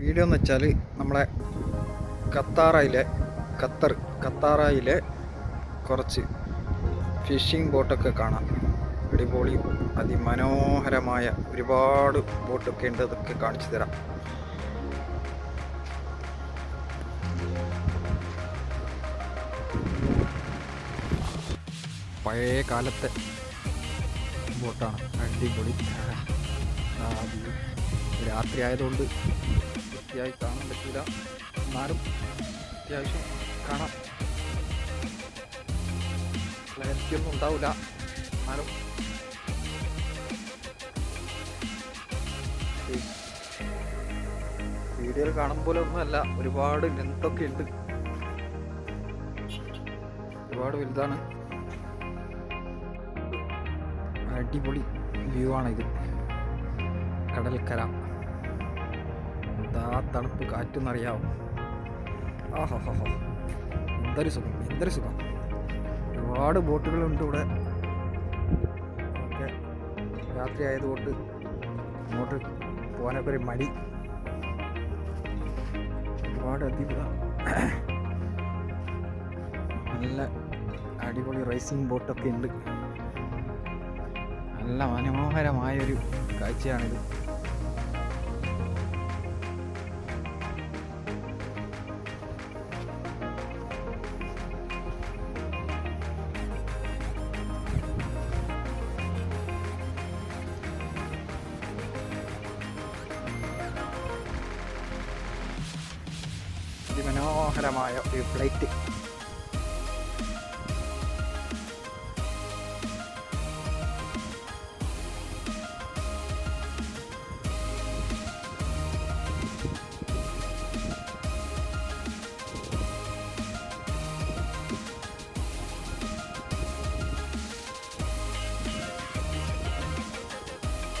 Video എന്ന് വെച്ചാൽ നമ്മളെ ഖത്താറയിലെ ഖത്തർ ഖത്താറയിലെ കുറച്ച് ഫിഷിംഗ് ബോട്ടൊക്കെ കാണാം. അടിപൊളി അതിമനോഹരമായ ഒരുപാട് ബോട്ടൊക്കെ ഉണ്ട്. അതൊക്കെ കാണിച്ചു തരാം. പഴയ കാലത്തെ ബോട്ടാണ് അടിപൊളി. രാത്രി ആയതുകൊണ്ട് വൃത്തിയായി കാണാൻ പറ്റില്ല. എന്നാലും അത്യാവശ്യം കാണാം. ക്ലാരിറ്റി ഒന്നും ഉണ്ടാവില്ല. എന്നാലും വീഡിയോയിൽ കാണും പോലെ ഒന്നുമല്ല ഒരുപാട് ലെങ്തൊക്കെ ഉണ്ട്. ഒരുപാട് വലുതാണ്. അടിപൊളി വ്യൂ ആണ് ഇത്. കടൽക്കര. എന്താ തണുപ്പ് കാറ്റെന്നറിയാവോ? ആഹോ എന്തൊരു സുഖം എന്തൊരു സുഖം. ഒരുപാട് ബോട്ടുകളുണ്ട് ഇവിടെ. ഒക്കെ രാത്രി ആയതുകൊണ്ട് അങ്ങോട്ട് പോകാനൊക്കെ ഒരു മടി. ഒരുപാട് അധികം നല്ല അടിപൊളി റേസിംഗ് ബോട്ടൊക്കെ ഉണ്ട്. നല്ല മനോഹരമായൊരു കാഴ്ചയാണിത്. അതിമനോഹരമായ ഒരു ഫ്ലൈറ്റ്.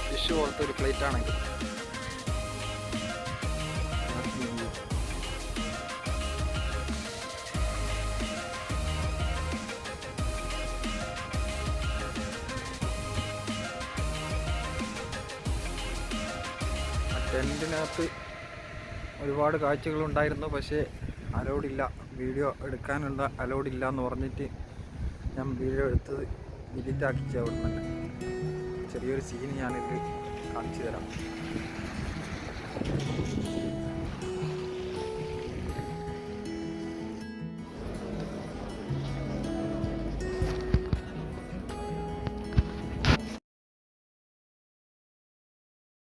ഫിഷ് പോലത്തെ ഒരു പ്ലേറ്റ് ടെന്റിനകത്ത് ഒരുപാട് കാഴ്ചകളുണ്ടായിരുന്നു പക്ഷേ അലോഡില്ല വീഡിയോ എടുക്കാനുള്ള അലോഡില്ല എന്ന് പറഞ്ഞിട്ട് ഞാൻ വീഡിയോ എടുത്തത് ഡിലീറ്റ് ആക്കിച്ച അവിടെ തന്നെ ചെറിയൊരു സീൻ ഞാനിത് കാണിച്ചു തരാം.